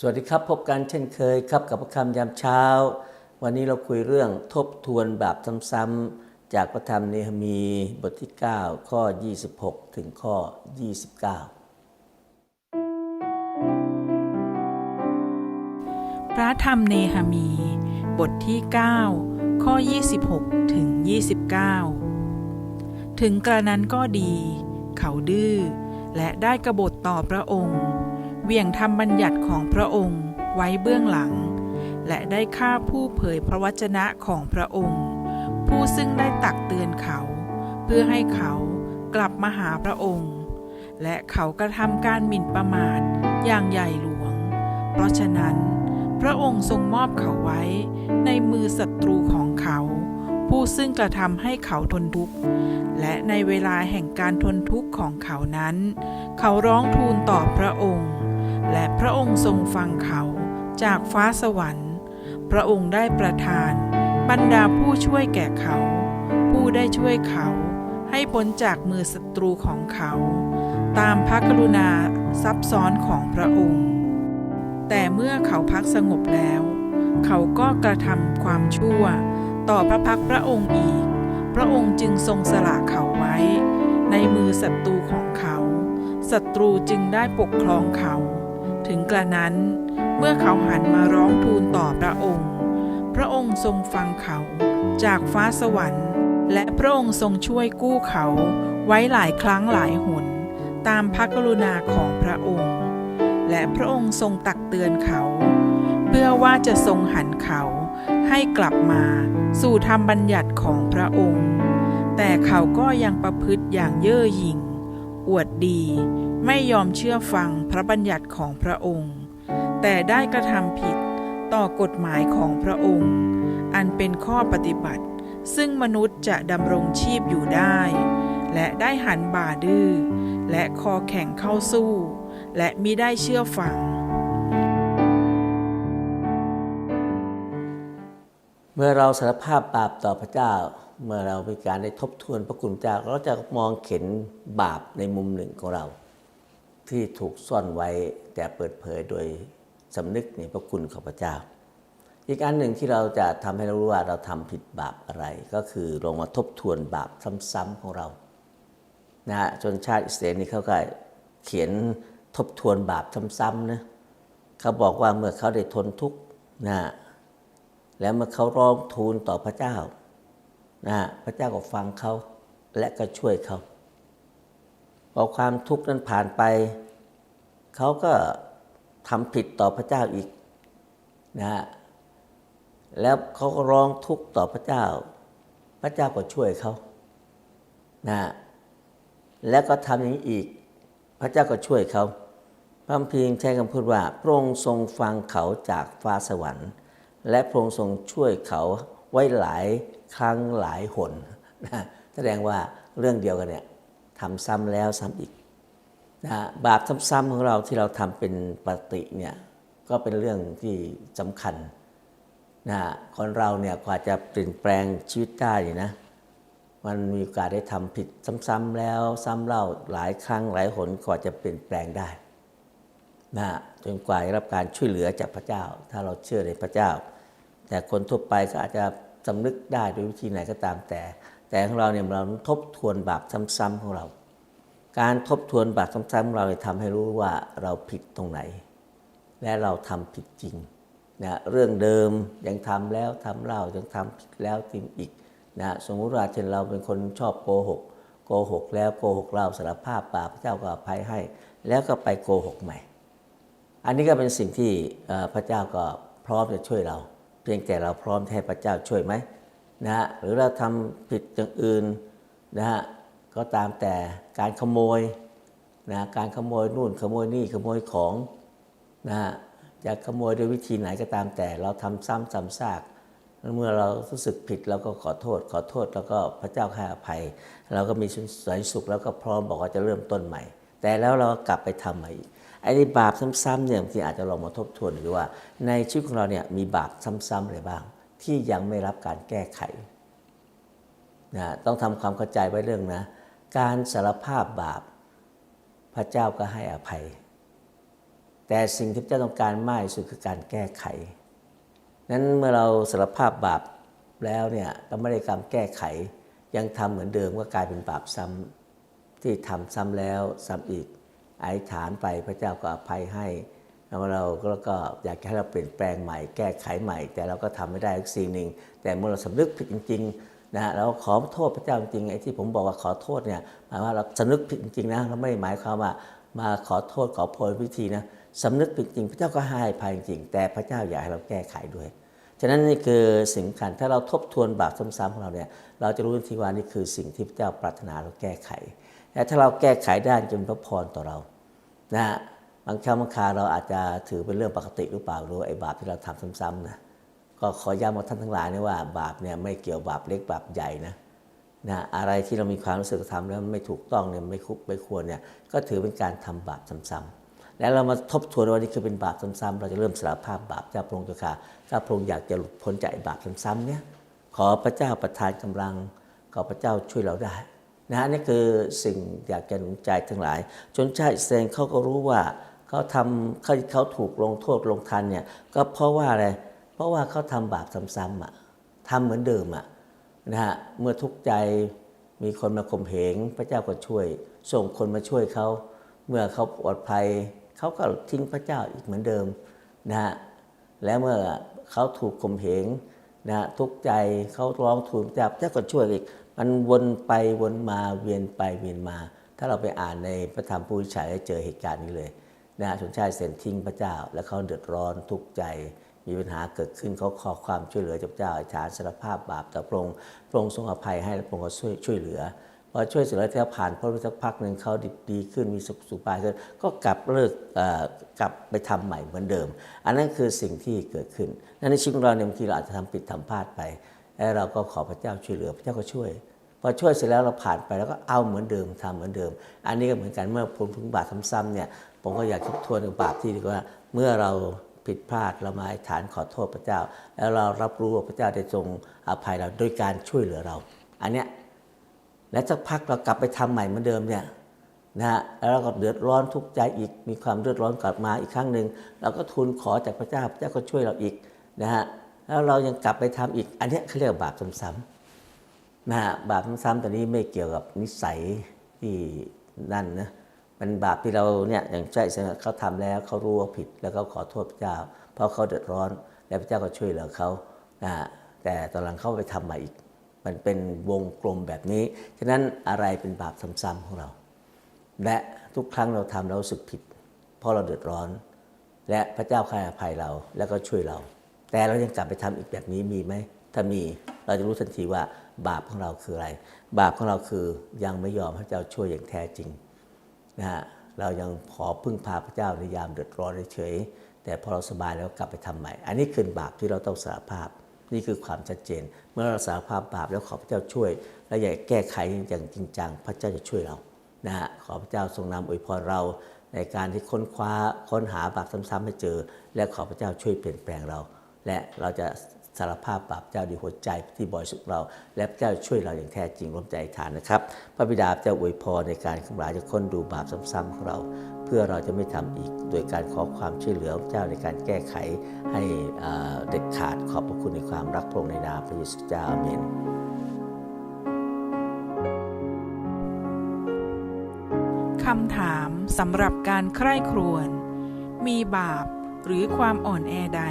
สวัสดีครับ พบกันเช่นเคยครับกับพระคำยามเช้า วันนี้เราคุยเรื่องทบทวนแบบซ้ำๆจากพระธรรมเนหมีบทที่ 9 ข้อ 26 ถึงข้อ 29 พระธรรมเนหมี บทที่ 9 ข้อ 26 ถึง 29 ถึงกระนั้นก็ดี เขาดื้อและได้กระบฏต่อพระองค์ เวี่ยงทำบัญญัติของพระองค์ไว้เบื้องหลัง และได้ฆ่าผู้เผยพระวจนะของพระองค์ ผู้ซึ่งได้ตักเตือนเขา เพื่อให้เขากลับมาหาพระองค์ และเขากระทำการหมิ่นประมาทอย่างใหญ่หลวง เพราะฉะนั้น พระองค์ทรงมอบเขาไว้ในมือศัตรูของเขา ผู้ซึ่งกระทำให้เขาทนทุกข์ และในเวลาแห่งการทนทุกข์ของเขานั้น เขาร้องทูลต่อพระองค์ และพระองค์ทรงฟังเขาจากฟ้าสวรรค์ พระองค์ได้ประทาน บรรดาผู้ช่วยแก่เขา ผู้ได้ช่วยเขาให้พ้นจากมือศัตรูของเขา ตามพระกรุณาซับซ้อนของพระองค์ แต่เมื่อเขาพักสงบแล้ว เขาก็กระทำความชั่ว ต่อพระพักพระองค์อีก พระองค์จึงทรงสละเขาไว้ ในมือศัตรูของเขาศัตรูจึงได้ปกครองเขา ถึงกระนั้น เมื่อเขาหันมาร้องทูลต่อพระองค์ พระองค์ทรงฟังเขาจากฟ้าสวรรค์ และพระองค์ทรงช่วยกู้เขาไว้หลายครั้งหลายหน ตามพระกรุณาของพระองค์ และพระองค์ทรงตักเตือนเขา เพื่อว่าจะทรงหันเขาให้กลับมาสู่ธรรมบัญญัติของพระองค์ แต่เขาก็ยังประพฤติอย่างเย่อหยิ่ง อวดดี ไม่ยอมเชื่อฟังพระบัญญัติของพระองค์ แต่ได้กระทำผิดต่อกฎหมายของพระองค์ อันเป็นข้อปฏิบัติ ซึ่งมนุษย์จะดำรงชีพอยู่ได้ และได้หันบ่าดื้อ และคอแข็งเข้าสู้ และมิได้เชื่อฟัง เมื่อเราสารภาพบาปต่อพระเจ้า เมื่อเรามีการได้ทบทวนพระคุณเจ้าเราจะมองเห็นบาปในมุมหนึ่งของเรา ที่ถูกซ่อนไว้แต่เปิดเผยโดยสำนึกในพระคุณของพระเจ้า อีกอันหนึ่งที่เราจะทำให้เรารู้ว่าเราทำผิดบาปอะไร ก็คือลงมาทบทวนบาปซ้ำๆของเรานะฮะชนชาติอิสราเอลนี่เขาก็เขียนทบทวนบาปซ้ำๆนะเขาบอกว่าเมื่อเขาได้ทนทุกข์นะแล้วเมื่อเขาร้องทูลต่อพระเจ้านะพระเจ้าก็ฟังเขาและก็ช่วยเขา พอความทุกข์นั้นผ่านไป เขาก็ทำผิดต่อพระเจ้าอีกนะฮะแล้วเขาก็ร้องทุกข์ต่อพระเจ้า พระเจ้าก็ช่วยเขานะฮะแล้วก็ทำอย่างนี้อีก พระเจ้าก็ช่วยเขาพระคัมภีร์ใช้คำพูดว่าพระองค์ทรงฟังเขาจากฟ้าสวรรค์ และพระองค์ทรงช่วยเขาไว้หลายครั้งหลายหนนะแสดงว่าเรื่องเดียวกันเนี่ย ทำซ้ำแล้วซ้ำอีกนะบาปซ้ำๆของเราที่เราทำเป็นปกติเนี่ยก็เป็นเรื่องที่สำคัญนะคนเราเนี่ยกว่าจะเปลี่ยนแปลงชีวิตได้เนี่ยนะมันมีโอกาสได้ทำผิดซ้ำๆแล้วซ้ำเล่าหลายครั้งหลายหนกว่าจะเปลี่ยนแปลงได้นะจนกว่าจะรับการช่วยเหลือจากพระเจ้า ถ้าเราเชื่อในพระเจ้า แต่คนทั่วไปก็อาจจะสำนึกได้ด้วยวิธีไหนก็ตามแต่ แต่ของเราเนี่ยเราทบทวนบาปซ้ำๆของเรา การทบทวนบาปซ้ำๆของเราเนี่ยทำให้รู้ว่าเราผิดตรงไหน และเราทำผิดจริงนะเรื่องเดิมยังทำแล้วทำเล่ายังทำผิดแล้วทำอีกนะสมมุติว่าเช่นเราเป็นคนชอบโกหกโกหกแล้วโกหกเล่าสารภาพบาปพระเจ้าก็อภัยให้ แล้วก็ไปโกหกใหม่ อันนี้ก็เป็นสิ่งที่พระเจ้าก็พร้อมจะช่วยเรา เพียงแต่เราพร้อมให้พระเจ้าช่วยไหม นะฮะหรือเราทำผิดอย่างอื่นนะฮะก็ตามแต่การขโมยนะการขโมยนู่นขโมยนี่ขโมยของนะฮะจะขโมยด้วยวิธีไหนก็ตามแต่ เราทำซ้ำซ้ำซากเมื่อเรารู้สึกผิดเราก็ขอโทษ ขอโทษแล้วก็พระเจ้าให้อภัย เราก็มีสันสุขแล้วก็พร้อมบอกว่าจะเริ่มต้นใหม่ แต่แล้วเรากลับไปทำใหม่อีกไอ้บาปซ้ำๆเนี่ยบางทีอาจจะลองมาทบทวนหรือว่า ในชีวิตของเราเนี่ยมีบาปซ้ำๆอะไรบ้าง ที่ยังไม่รับการแก้ไขนะต้องทำความเข้าใจไว้เรื่องนะ การสารภาพบาป พระเจ้าก็ให้อภัย แต่สิ่งที่พระเจ้าต้องการมากที่สุดคือการแก้ไข นั้นเมื่อเราสารภาพบาปแล้วเนี่ยก็ไม่ได้การแก้ไข ยังทำเหมือนเดิมก็กลายเป็นบาปซ้ำที่ทำซ้ำแล้วซ้ำอีกไอธิษฐานไปพระเจ้าก็อภัยให้ แล้วเราก็ก็อยากให้เราเปลี่ยนแปลงใหม่ แก้ไขใหม่ แต่เราก็ทำไม่ได้ทุกสิ่งหนึ่ง แต่เมื่อเราสำนึกผิดจริงๆนะเราขอโทษพระเจ้าจริงไอ้ที่ผมบอกว่าขอโทษเนี่ยหมายว่าเราสำนึกผิดจริงนะเราไม่หมายความว่ามาขอโทษขอโพยพิธีนะสำนึกผิดจริง พระเจ้าก็ให้ภัยจริง แต่พระเจ้าอยากให้เราแก้ไขด้วยฉะนั้นนี่คือสิ่งสำคัญถ้าเราทบทวนบาปซ้ำๆของเราเนี่ยเราจะรู้ทันทีว่านี่คือสิ่งที่พระเจ้าปรารถนาเราแก้ไขและถ้าเราแก้ไขได้จะเป็นพระพรต่อเรานะ บางครั้งบางคาเราอาจจะถือเป็นเรื่องปกติหรือเปล่ารู้ไอ้บาปที่เราทำซ้ำๆนะก็ขอย้ำกับท่านทั้งหลายนะว่า บาปเนี่ยไม่เกี่ยวบาปเล็กบาปใหญ่นะนะอะไรที่เรามีความรู้สึกทำแล้วไม่ถูกต้องเนี่ยไม่คุไม่ควรเนี่ยก็ถือเป็นการทำบาปซ้ำๆแล้วเรามาทบทวนว่านี่คือเป็นบาปซ้ำๆเราจะเริ่มสารภาพบาปเจ้าพระองค์เจ้าค่ะถ้าพระองค์อยากจะหลุดพ้นจากบาปซ้ำๆเนี่ยขอพระเจ้าประทานกำลังขอพระเจ้าช่วยเราได้นะฮะนี่คือสิ่งอยากจะหนุนใจทั้งหลายจนชาติอิสราเอลเขาก็รู้ว่า เขาทำเขาเขาถูกลงโทษลงทันเนี่ยก็เพราะว่าอะไรเพราะว่าเขาทำบาปซ้ำๆอะทำเหมือนเดิมอะนะฮะเมื่อทุกข์ใจมีคนมาข่มเหงพระเจ้าก็ช่วย ส่งคนมาช่วยเขาเมื่อเขาปลอดภัยเขาก็ทิ้งพระเจ้าอีกเหมือนเดิมนะฮะและเมื่อเขาถูกข่มเหงนะฮะทุกข์ใจเขาร้องทูลพระเจ้าพระเจ้าก็ช่วยอีก มันวนไปวนมาเวียนไปเวียนมา ถ้าเราไปอ่านในพระธรรมผู้วิชัยจะเจอเหตุการณ์นี้เลย นะฮะชนชาติเซนทิ้งพระเจ้า แล้วเขาเดือดร้อนทุกข์ใจ มีปัญหาเกิดขึ้นเขาขอความช่วยเหลือจากพระเจ้าอธิษฐานสารภาพบาปแต่พระองค์พระองค์ทรงอภัยให้และพระองค์ก็ช่วยช่วยเหลือพอช่วยเสร็จแล้วที่ผ่านพ้นไปสักพักหนึ่งเขาดีดีขึ้นมีสุขสุภาพขึ้นก็กลับเลิกกลับไปทำใหม่เหมือนเดิม อันนั้นคือสิ่งที่เกิดขึ้นนั่นในชีวิตของเราเนี่ยบางทีเราอาจจะทำผิดทำพลาดไปแล้วเราก็ขอพระเจ้าช่วยเหลือพระเจ้าก็ช่วย พอช่วยเสร็จแล้วเราผ่านไปแล้วก็เอาเหมือนเดิมทำเหมือนเดิม อันนี้ก็เหมือนกันเมื่อพ้นพึงบาปซ้ำๆเนี่ยผมก็อยากทบทวนถึงบาปที่ดีกว่าเมื่อเราผิดพลาดเรามาฐานขอโทษพระเจ้า แล้วเรารับรู้ว่าพระเจ้าได้ทรงอภัยเราโดยการช่วยเหลือเรา อันเนี้ยและสักพักเรากลับไปทำใหม่เหมือนเดิมเนี่ยนะฮะแล้วเราก็เดือดร้อนทุกข์ใจอีกมีความเดือดร้อนกลับมาอีกครั้งหนึ่งเราก็ทูลขอจากพระเจ้าพระเจ้าก็ช่วยเราอีกนะฮะแล้วเรายังกลับไปทำอีก อันเนี้ยเขาเรียกว่าบาปซ้ำๆ นะฮะบาปซ้ำๆตัวนี้ไม่เกี่ยวกับนิสัยที่นั่นนะมันบาปที่เราเนี่ยอย่างใช่เขาทำแล้วเขารู้ว่าผิดแล้วเขาขอโทษพระเจ้า เพราะเขาเดือดร้อนแล้วพระเจ้าก็ช่วยเหลือเขานะแต่ตอนหลังเขาไปทำม่อีก มันเป็นวงกลมแบบนี้ ฉะนั้นอะไรเป็นบาปซ้ำๆของเรา และทุกครั้งเราทำเราสึกผิด เพราะเราเดือดร้อน และพระเจ้าให้อภัยเราแล้วก็ช่วยเรา แต่เรายังกลับไปทำอีกแบบนี้มีไหมถ้ามีเราจะรู้ทันทีว่า บาปของเราคืออะไร บาปของเราคือยังไม่ยอมให้พระเจ้าช่วยอย่างแท้จริงนะฮะเรายังขอพึ่งพาพระเจ้าในยามเดือดร้อนเฉยแต่พอเราสบายแล้วกลับไปทำใหม่ อันนี้คือบาปที่เราต้องสารภาพ นี่คือความชัดเจน เมื่อเราสารภาพบาปแล้วขอพระเจ้าช่วย และอยากแก้ไขอย่างจริงจัง พระเจ้าจะช่วยเรานะฮะขอพระเจ้าทรงนำอวยพรเราในการที่ค้นคว้าค้นหาบาปซ้ำๆให้เจอ และขอพระเจ้าช่วยเปลี่ยนแปลงเรา และเราจะ สารภาพบาปเจ้าดีหัวใจที่บริสุทธิ์เรา และเจ้าช่วยเราอย่างแท้จริงร่วมใจฐานนะครับ พระบิดาเจ้าอวยพรในการขำลายจะค้นดูบาปซ้ำๆของเรา เพื่อเราจะไม่ทำอีกโดยการขอความช่วยเหลือเจ้าในการแก้ไขให้เด็ดขาดขอบพระคุณในความรักพระองค์ในนามพระเยซูเจ้าอาเมนคำถามสำหรับการใคร่ครวญมีบาปหรือความอ่อนแอใด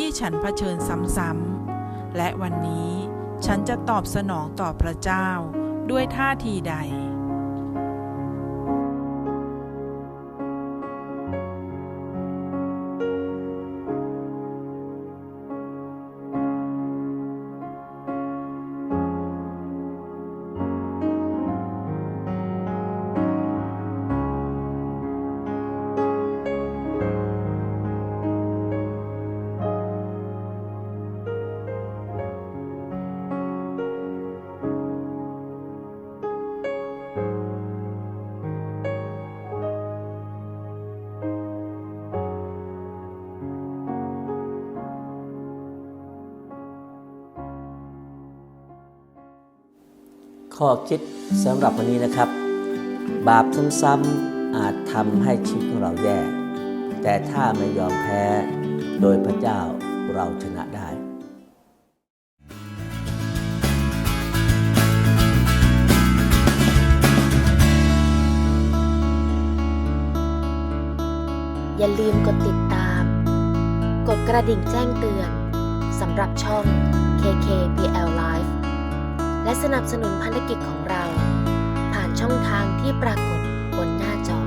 ที่ฉันเผชิญซ้ำๆและวันนี้ฉันจะตอบสนองต่อพระเจ้าด้วยท่าทีใด ข้อคิดสำหรับวันนี้นะครับ บาปซ้ำๆอาจทำให้ชีวิตของเราแย่ แต่ถ้าไม่ยอมแพ้โดยพระเจ้าเราชนะได้อย่าลืมกดติดตาม กดกระดิ่งแจ้งเตือนสำหรับช่อง KKPL Live และสนับสนุนภารกิจของเรา ผ่านช่องทางที่ปรากฏบนหน้าจอ